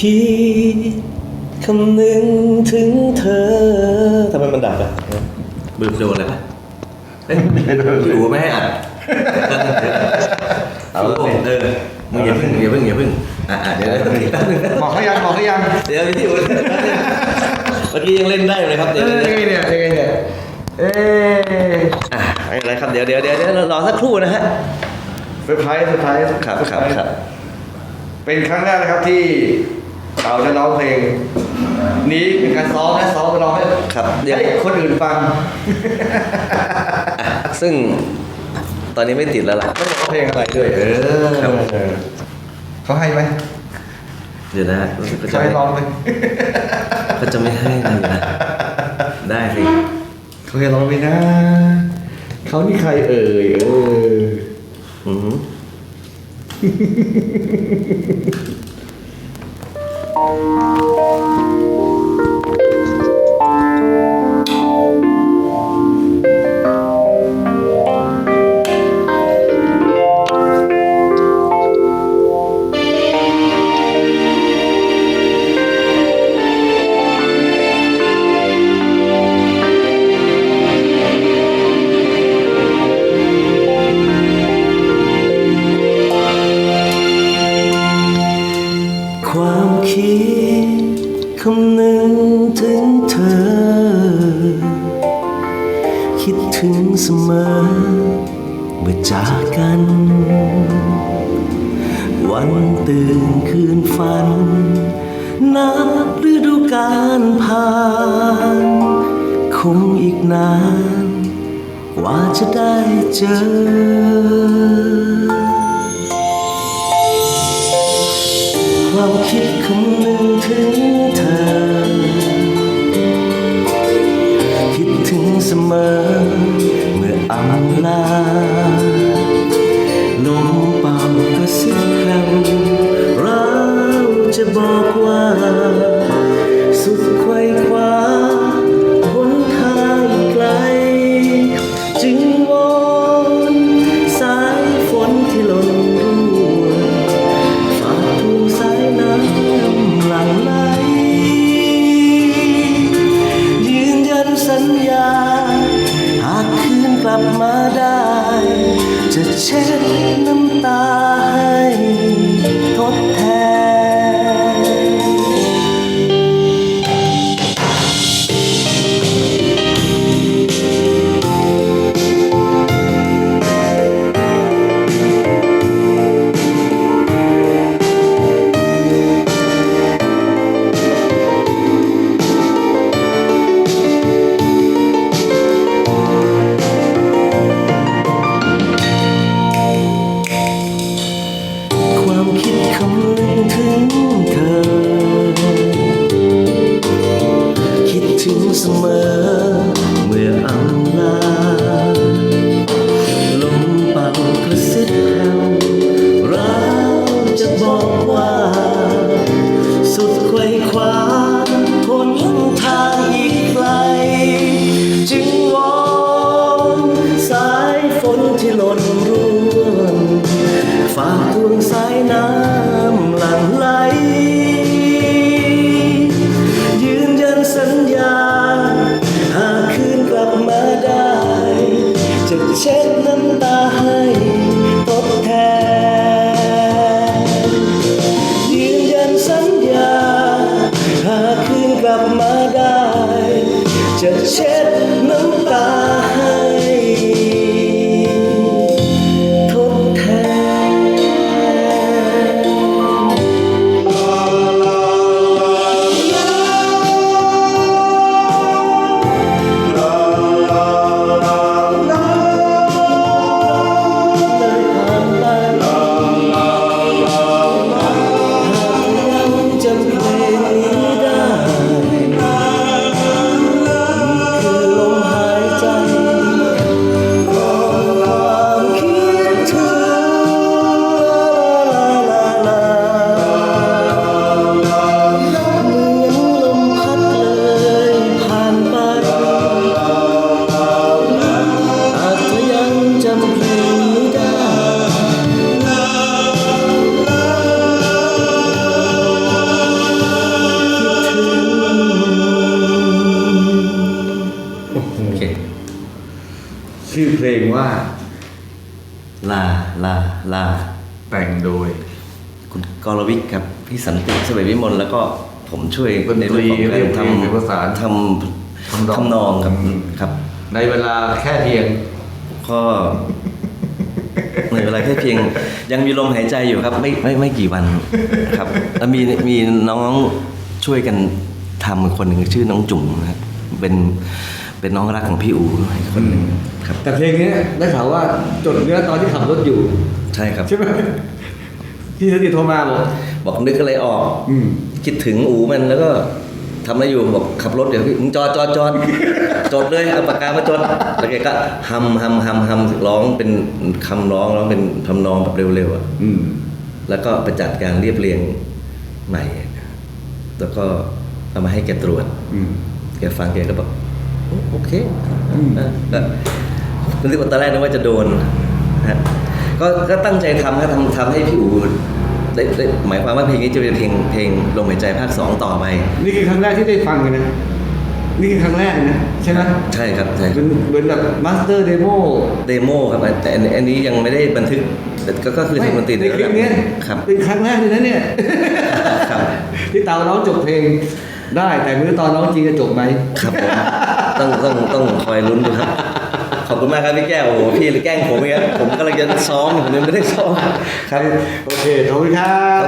คิดคำนึงถึงเธอทำไมมันดับอะบืมโดนเลยปะเอ้ยพี่อู๋ไม่ให้อัดเอาเออมึงอย่าเพิ่งอย่าเพิ่งอย่าเพิ่งอะอะเดี๋ยวเดี๋ยวเดี๋ยวแป๊บนึงนะบอกเขายังบอกเขายังเดี๋ยวพี่อู๋เมื่อกี้ยังเล่นได้เลยครับเอเดี๋ยวอเดี๋ยว ยังไงเนี่ยยังไงเนี่ยเอ๊ะอะไม่เป็นไรครับเดี๋ยวเดี๋ยวเดี๋ยวเดี๋ยวรอสักครู่นะฮะ เซอร์ไพรส์เซอร์ไพรส์ครับครับครับ เป็นครั้งแรกนะครับที่ เราจะร้องเพลง นี้เป็นการซ้อมนะซ้อมไปร้องให้ครับเดี๋ยว ให้คนอื่นฟังอะซึ่งตอนนี้ไม่ติดแล้วล่ะต้องร้องเพลงอะไรด้วยเออครับเขาให้ไหมเดี๋ยวนะรู้สึกก็จะเขาให้ร้องไหมก็จะไม่ให้เลยนะ ได้สิเขาให้ร้องไหมนะเขานี่ใครเอ่ยเออ อืมควา คิดถึงเสมอ เมื่อจากกัน วันตื่นคืนฝัน นับฤดูกาลผ่าน คงอีกนาน กว่าจะได้เจอ ความคิดคำ หล่นร่วงฝากดวงสายน้ำหลั่งไหล ยืนยันสัญญา หากคืนกลับมาได้ จะเช็ดน้ำตาให้ทดแทน ยืนยันสัญญา หากคืนกลับมาได้ จะเช็ดน้ำตา ลาลาแต่งโดย คุณกรวิทย์ครับ พี่สันติสมัยวิมลแล้วก็ผมช่วยดนตรีในเรื่องของการเรียบเรียงทำประสานทำทำนองทำนองครับอืม ครับในเวลาแค่เพียง ก็ ในเวลาแค่เพียง ยังมีลมหายใจอยู่ครับ ไม่ไม่ไม่กี่วันครับแล้วมีมีน้องช่วยกันทำคนหนึ่งชื่อน้องจุ๋มนะครับเป็น เป็นน้องรักของพี่อูอีกคนหนึ่งครับ แต่เพลงนี้ได้ข่าวว่าจดเนื้อตอนที่ขับรถอยู่ ใช่ครับใช่ไหมพี่สติโทรมาบอกบอกนึกอะไรออกอืมคิดถึงอูมันแล้วก็ทำอะไรอยู่บอกขับรถเดี๋ยวพี่มึงจอดจอดจอดจดเลยเอาปากกามาจดแล้วแกก็ฮัมฮัมฮัมฮัมร้องเป็นคำร้องร้องเป็นทำนองแบบเร็วๆอะอืมแล้วก็ไปจัดการเรียบเรียงใหม่แล้วก็เอามาให้แกตรวจอืมแกฟังแกก็บอก โอโอเคอืมอะก็รู้สึกว่าตอนแรกนึกว่าจะโดนนะฮะก็ก็ตั้งใจทำก็ทำทำให้พี่อูได้ได้หมายความว่าเพลงนี้จะเป็นเพลงเพลงลมหายใจภาคสองต่อไป นี่คือครั้งแรกที่ได้ฟังกันนะนี่คือครั้งแรกเลยนะใช่ไหมใช่ครับใช่คเป็รับนเหมือนแบบมาสเตอร์เดโมเดโมครับแต่อันอันนี้ยังไม่ได้บันทึกแต่ก็ก็คือทำดนตรีในคลิปเนี้ยครับเป็นครั้งแรกเลยนะเนี่ยครับที่เตาร้องจบเพลงได้แต่ไม่รู้ตอนร้องจริงจะจบไหมครับผม ต้องต้องต้องคอยลุ้นดูครับ ขอบคุณมากครับพี่แก้วโอ้โหพี่แกล้งผมอย่างเงี้ยผมกำลังจะซ้อมผมยังไม่ได้ซ้อมครับโอเคขอบคุณครับ